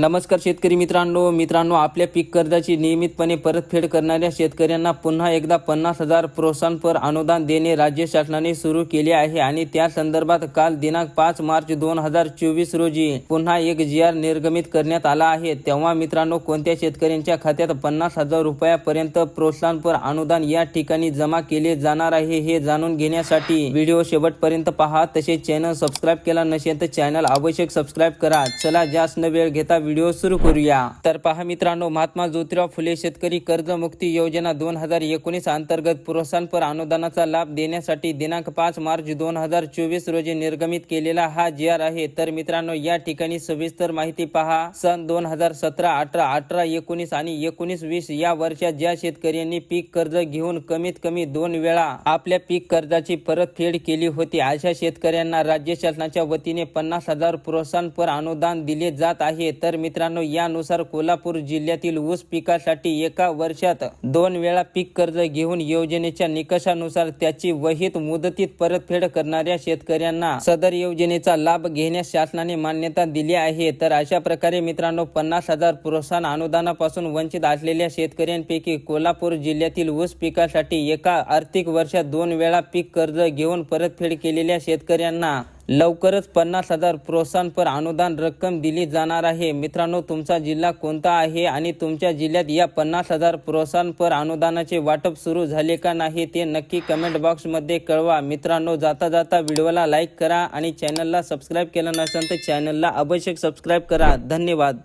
नमस्कार शेतकरी मित्रांनो मित्रांनो आपल्या पीक कर्जाची नियमितपणे परतफेड करणाऱ्या शेतकऱ्यांना पुन्हा एकदा पन्नास हजार प्रोत्साहनपर अनुदान देणे राज्य शासनाने सुरू केले आहे आणि त्या संदर्भात काल दिनांक पाच मार्च दोन हजार चोवीस रोजी पुन्हा एक जी आर निर्गमित करण्यात आला आहे. तेव्हा मित्रांनो कोणत्या शेतकऱ्यांच्या खात्यात पन्नास हजार रुपयापर्यंत प्रोत्साहनपर अनुदान या ठिकाणी जमा केले जाणार आहे हे जाणून घेण्यासाठी व्हिडिओ शेवटपर्यंत पहा. तसेच चॅनल सबस्क्राईब केला नसेल तर चॅनल आवश्यक सबस्क्राईब करा. चला जास्त न वेळ घेता व्हिडिओ सुरू करूया. तर पहा मित्रांनो महात्मा ज्योतिराव फुले शेतकरी कर्जमुक्ती योजना दोन हजार एकोणीस अंतर्गत प्रोत्साहनपर अनुदानाचा लाभ देण्यासाठी दिनांक पाच मार्च दोन हजार चोवीस रोजी निर्गमित केलेला हा जी आर आहे. तर मित्रांनो या ठिकाणी सविस्तर माहिती पहा. सन दोन हजार सतरा अठरा अठरा एकोणीस आणि एकोणीस वीस या वर्षात ज्या शेतकऱ्यांनी पीक कर्ज घेऊन कमीत कमी दोन वेळा आपल्या पीक कर्जाची परतफेड केली होती अशा शेतकऱ्यांना राज्य शासनाच्या वतीने पन्नास हजार प्रोत्साहनपर अनुदान दिले जात आहे. तर तर मित्रांनो यानुसार कोल्हापूर जिल्ह्यातील ऊस पिकासाठी एका वर्षात दोन वेळा पीक कर्ज घेऊन योजनेच्या निकषानुसार त्याची वहीत मुदतीत परतफेड करणाऱ्या शेतकऱ्यांना सदर योजनेचा लाभ घेण्यास शासनाने मान्यता दिली आहे. तर अशा प्रकारे मित्रांनो पन्नास हजार प्रोत्साहन अनुदानापासून वंचित असलेल्या शेतकऱ्यांपैकी कोल्हापूर जिल्ह्यातील ऊस पिकासाठी एका आर्थिक वर्षात दोन वेळा पीक कर्ज घेऊन परतफेड केलेल्या शेतकऱ्यांना लवकरच पन्नास हजार प्रोत्साहनपर अनुदान रक्कम दिली जाणार आहे. मित्रांनो तुमचा जिल्हा कोणता आहे आणि तुमच्या जिल्ह्यात या पन्नास हजार प्रोत्साहनपर अनुदानाचे वाटप सुरू झाले का नाही ते नक्की कमेंट बॉक्समध्ये कळवा. मित्रांनो जाता जाता व्हिडिओला लाईक करा आणि चॅनलला सबस्क्राईब केलं नसेल तर चॅनलला आवश्यक सबस्क्राईब करा. धन्यवाद.